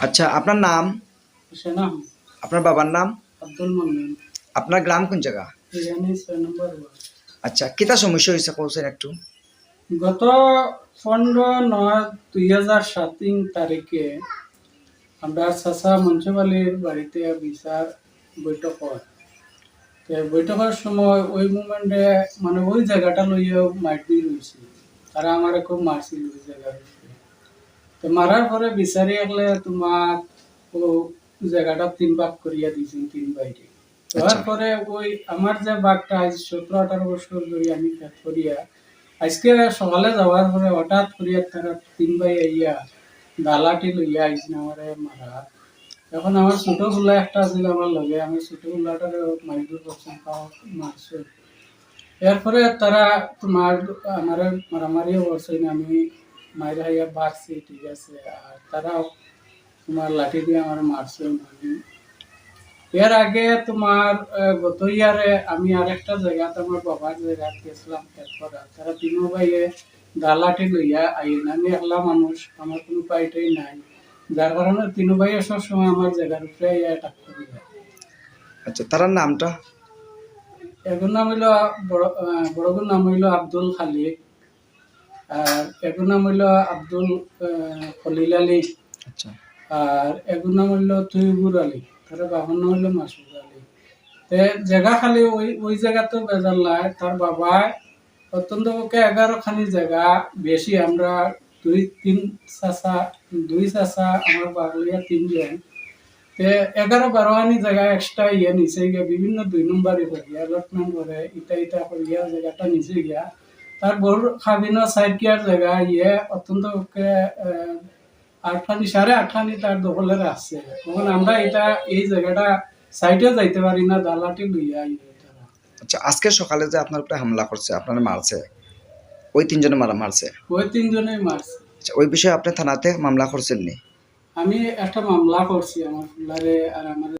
আচ্ছা আপনার নাম? আপনার বাবার নাম? আব্দুল আপনার গ্রাম কোন জায়গা? আচ্ছা কিতা সমস্যা হয়েছে কৌছেন একটু? গত পনেরো নয় দুই হাজার সাতিন তারিখে আমরা চাচা মঞ্চবালির বাড়িতে বিচার বৈঠক হয়। তো বৈঠকের সময় ওই মুমেন্টে মানে ওই জায়গাটা লইয়া মারপিট হয়েছে তারা আমার খুব মারছিল ওই উপরে। তো মারার পরে বিচারি আসলে তোমার ও জায়গাটা তিন ভাগ করিয়া দিয়েছেন তিন বাইরে তারপরে ওই আমার যে বাঘটা আজ সতেরো আঠারো বছর ধরে আমি করিয়া আজকে সকালে যাওয়ার পরে হঠাৎ করিয়া তারা তিন ভাই আইয়া ডালাটি লইয়া আইসিন আমারে মারা এখন আমার ছোটগুলা একটা আছিল আমার লগে আমি ছোট গুলাটার করছেন পাওয়া মারছে এরপরে তারা তোমার আমার মারামারিও করছে আমি মাইরা হাইয়া বাড়ছি ঠিক আছে আর তারাও তোমার লাঠি দিয়ে আমার মারছে আমি এর আগে তোমার গত ইয়ারে আমি আরেকটা জায়গাতে আমার বাবার জায়গা গেছিলাম এরপরে তারা তিনো ভাইয়ে ডালাটি লইয়া আইন আমি একলা মানুষ আমার কোনো পাইটাই নাই। যার কারণে তিনো ভাইয়ে সবসময় আমার জায়গার উপরে আইয়া করে। আচ্ছা তার নামটা? এগুর নাম হইল বড় বড়গুর নাম হইল আব্দুল খালিক এগুর নাম হইল আব্দুল খলিল আলী। আচ্ছা। আর এগুর নাম হইল তৈবুর আলী। তার বাবার নাম হইল মাসুদ আলী। তে জায়গা খালি ওই ওই জায়গাতে বেজার নাই। তার বাবা অত্যন্ত পক্ষে এগারো খানি জায়গা বেশি। আমরা দুই তিন চাচা দুই চাচা আমার বাবলিয়া তিনজন। তে এগারো বারো খানি জায়গা এক্সট্রা ইয়ে নিচে গিয়া বিভিন্ন দুই নম্বরে করিয়া করে ইটা ইটা করিয়া জায়গাটা নিচে গিয়া তার বড় খাবিনা সাইড গিয়ার জায়গা? ইয়ে অত্যন্ত আটখানি সাড়ে আটখানি তার দখলের আছে। তখন আমরা এটা এই জায়গাটা সাইডে যাইতে পারি না দালাটি লইয়া ইয়ে আচ্ছা আজকে সকালে যে আপনার উপরে হামলা করছে আপনার মারছে ওই তিনজনে মারা মারছে? ওই তিনজনেই মারছে। আচ্ছা ওই বিষয়ে আপনি থানাতে মামলা করছেন নি? আমি একটা মামলা করছি আমার ফুলারে আর আমার